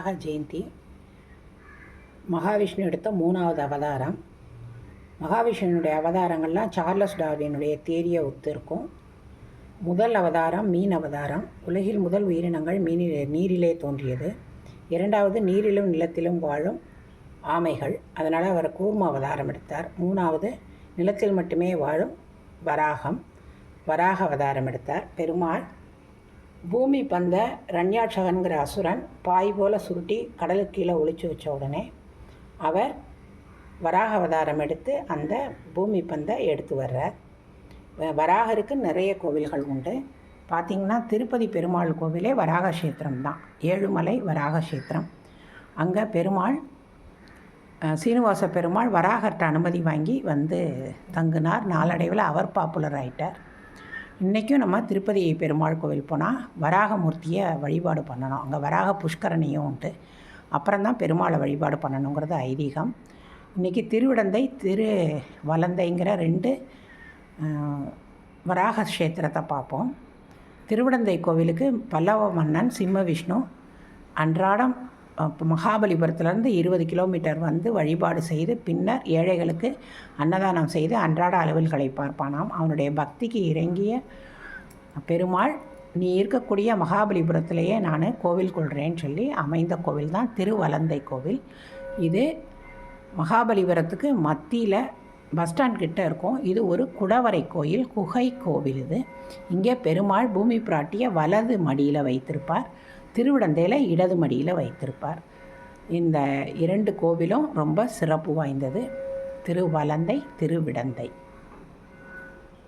வராக ஜெயந்தி. மகாவிஷ்ணு எடுத்த மூணாவது அவதாரம். மகாவிஷ்ணுனுடைய அவதாரங்கள்லாம் சார்லஸ் டார்வினுடைய தேரியை ஒத்து இருக்கும். முதல் அவதாரம் மீன் அவதாரம். உலகில் முதல் உயிரினங்கள் மீனிலே நீரிலே தோன்றியது. இரண்டாவது நீரிலும் நிலத்திலும் வாழும் ஆமைகள். அதனால் அவர் கூர்ம அவதாரம் எடுத்தார். மூணாவது நிலத்தில் மட்டுமே வாழும் வராகம். வராக அவதாரம் எடுத்தார். பெருமாள் பூமி பந்த ரண்யாட்சகன்கிற அசுரன் பாய் போல சுருட்டி கடலுக்கு கீழே ஒழிச்சு வச்ச உடனே அவர் வராக அவதாரம் எடுத்து அந்த பூமி பந்தை எடுத்து வர்றார். வ- வராகருக்கு நிறைய கோவில்கள் உண்டு. பார்த்திங்கன்னா திருப்பதி பெருமாள் கோவிலே வராக கஷேத்திரம் தான். ஏழுமலை வராக கஷேத்திரம் அங்கே பெருமாள் சீனிவாச பெருமாள் வராகர்கிட்ட அனுமதி வாங்கி வந்து தங்குனார். நாளடைவில் அவர் பாப்புலர் ஆயிட்டார். இன்றைக்கும் நம்ம திருப்பதி பெருமாள் கோவில் போனால் வராகமூர்த்தியை வழிபாடு பண்ணணும். அங்கே வராக புஷ்கரணியும் உண்டு அப்புறம்தான் பெருமாளை வழிபாடு பண்ணணுங்கிறது ஐதீகம். இன்றைக்கி திருவிடந்தை திரு வலந்தைங்கிற ரெண்டு வராக கஷேத்திரத்தை பார்ப்போம். திருவிடந்தை கோவிலுக்கு பல்லவ மன்னன் சிம்ம விஷ்ணு அன்றாடம் மகாபலிபுரத்துலேருந்து இருபது கிலோமீட்டர் வந்து வழிபாடு செய்து பின்னர் ஏழைகளுக்கு அன்னதானம் செய்து அன்றாட அலுவல்களை பார்ப்பானாம். அவனுடைய பக்திக்கு இறங்கிய பெருமாள் நீ இருக்கக்கூடிய மகாபலிபுரத்திலேயே நான் கோவில் கொள்கிறேன்னு சொல்லி அமைந்த கோவில் தான் திருவலந்தை கோவில். இது மகாபலிபுரத்துக்கு மத்தியில் பஸ் ஸ்டாண்ட் கிட்ட இருக்கும். இது ஒரு குடவரை கோயில் குகை கோவில் இது. இங்கே பெருமாள் பூமி பிராட்டியை வலது மடியில் வைத்திருப்பார். திருவிடந்தையில் இடது மடியில் வைத்திருப்பார். இந்த இரண்டு கோவிலும் ரொம்ப சிறப்பு வாய்ந்தது. திருவலந்தை திருவிடந்தை.